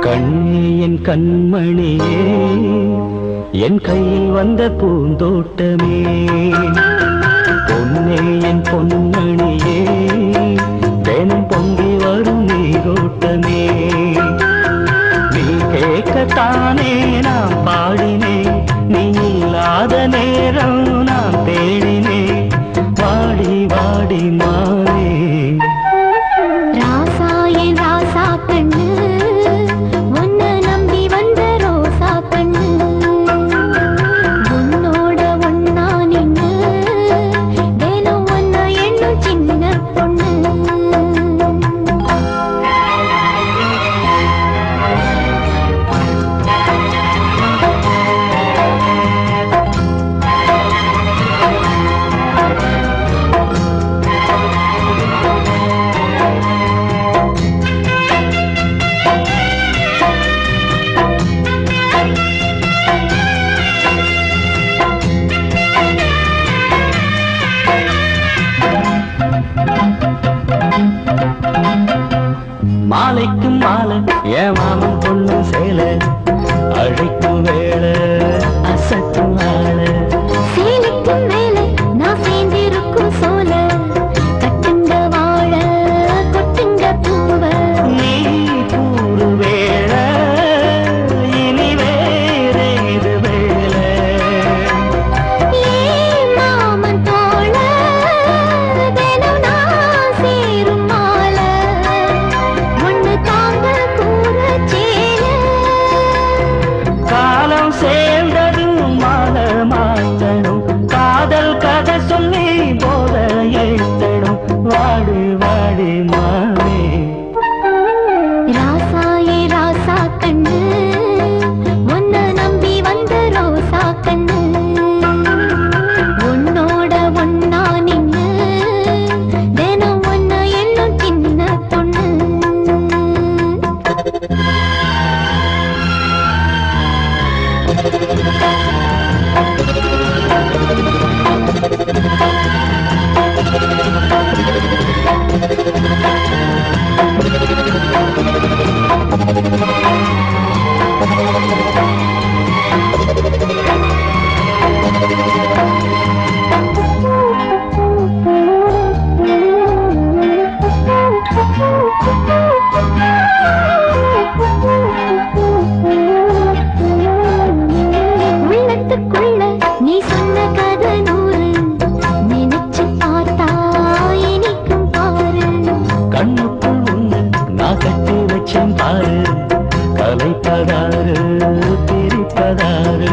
கண்ணே என் கண்மணியே என் கையில் வந்த பூந்தோட்டமே. பொன்னே என் பொன் ஏன் மாமன் கட்டி வச்சம் பாரு கலைப்பதாறு பிரிப்பதாறு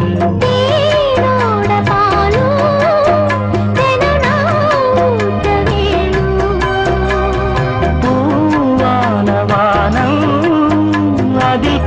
அதில்